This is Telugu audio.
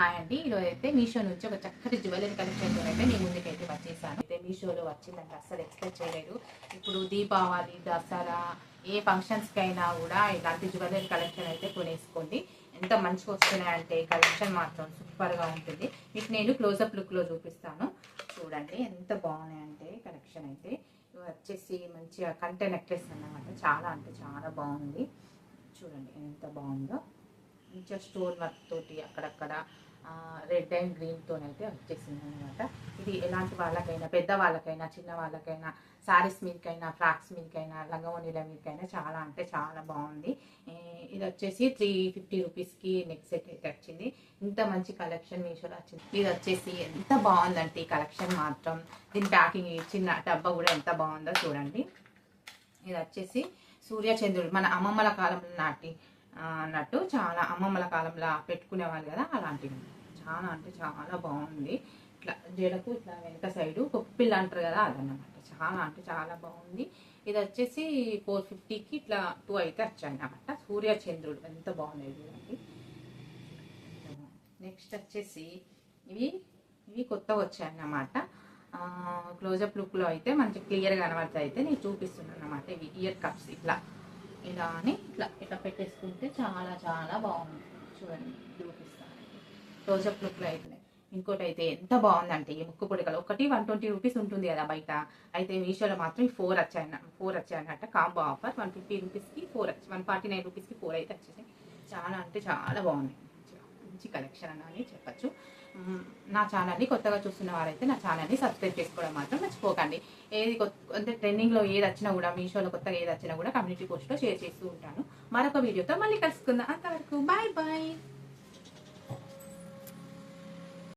హాయ్ అండి. ఈరోజు అయితే మీషో నుంచి ఒక చక్కటి జ్యువెలరీ కలెక్షన్ అయితే నేను ముందుకైతే వచ్చేసాను. అయితే మీషోలో వచ్చిందంటే అస్సలు ఎక్స్పెక్ట్ చేయలేదు. ఇప్పుడు దీపావళి దసరా ఏ ఫంక్షన్స్కి అయినా కూడా ఇలాంటి జ్యువెలరీ కలెక్షన్ అయితే కొనేసుకోండి. ఎంత మంచిగా వస్తున్నాయంటే కలెక్షన్ మాత్రం సూపర్గా ఉంటుంది. మీకు నేను క్లోజప్ లుక్లో చూపిస్తాను. చూడండి ఎంత బాగున్నాయంటే కలెక్షన్ అయితే. వచ్చేసి మంచిగా కంటే నెక్లెస్ అన్నమాట. చాలా అంటే చాలా బాగుంది. చూడండి ఎంత బాగుందో. మంచిగా స్టోన్ వర్క్ తోటి అక్కడక్కడ రెడ్ అండ్ గ్రీన్తో అయితే వచ్చేసింది అనమాట ఇది ఎలాంటి వాళ్ళకైనా పెద్ద వాళ్ళకైనా చిన్న వాళ్ళకైనా శారీస్ మీదకైనా ఫ్రాక్స్ మీదకైనా లంగవనీల మీదకైనా చాలా అంటే చాలా బాగుంది. ఇది వచ్చేసి త్రీ ఫిఫ్టీ రూపీస్కి నెక్ సెట్ అయితే వచ్చింది. ఇంత మంచి కలెక్షన్ మీషోలో వచ్చింది. ఇది వచ్చేసి ఎంత బాగుందంటే ఈ కలెక్షన్ మాత్రం. దీని ప్యాకింగ్ చిన్న డబ్బా కూడా ఎంత బాగుందో చూడండి. ఇది వచ్చేసి సూర్యచంద్రుడు మన అమ్మమ్మల కాలంలో నాటి అన్నట్టు చాలా అమ్మమ్మల కాలంలో పెట్టుకునేవాళ్ళు కదా అలాంటివి. చాలా అంటే చాలా బాగుంది. ఇట్లా జడకు ఇట్లా వెనక సైడు కొప్పిల్ అంటారు కదా అదన్నమాట. చాలా అంటే చాలా బాగుంది. ఇది వచ్చేసి ఫోర్ ఫిఫ్టీకి ఇట్లా టూ అయితే వచ్చాయి అనమాట సూర్యచంద్రుడు ఎంత బాగున్నాయి చూడండి. నెక్స్ట్ వచ్చేసి ఇవి ఇవి కొత్తగా వచ్చాయి అన్నమాట క్లోజప్ లుక్లో అయితే మంచి క్లియర్గా కనబడతాయి అయితే నేను చూపిస్తున్నాను అన్నమాట ఇవి. ఇయర్ కప్స్ ఇట్లా. ఇలా అని ఇట్లా ఇట్లా పెట్టేసుకుంటే చాలా చాలా బాగుంది. చూడండి చూపిస్తాను. క్లోజప్ లుక్లో అయితే ఇంకోటి అయితే ఎంత బాగుందంటే ఈ ముక్కు పొడికలు. ఒకటి వన్ ట్వంటీ రూపీస్ ఉంటుంది కదా బయట. అయితే మీషోలో మాత్రం ఫోర్ వచ్చాయన్న ఫోర్ వచ్చాయన్నట్ట కాంబో ఆఫర్. వన్ ఫిఫ్టీ రూపీస్కి ఫోర్ వచ్చి వన్ ఫార్టీ నైన్ రూపీస్కి ఫోర్ అయితే వచ్చేసాయి. చాలా అంటే చాలా బాగుంది మంచి కలెక్షన్ అని చెప్పచ్చు. నా ఛానల్ని కొత్తగా చూస్తున్న వారైతే నా ఛానల్ని సబ్స్క్రైబ్ చేసుకోవడం మాత్రం మర్చిపోకండి. ఏది కొత్త అంటే ట్రెండింగ్లో ఏది వచ్చినా కూడా మీషోలో కొత్తగా ఏది వచ్చినా కూడా కమ్యూనిటీ పోస్ట్లో షేర్ చేస్తూ ఉంటాను. మరొక వీడియోతో మళ్ళీ కలుసుకుందాం. అంతవరకు బాయ్ బాయ్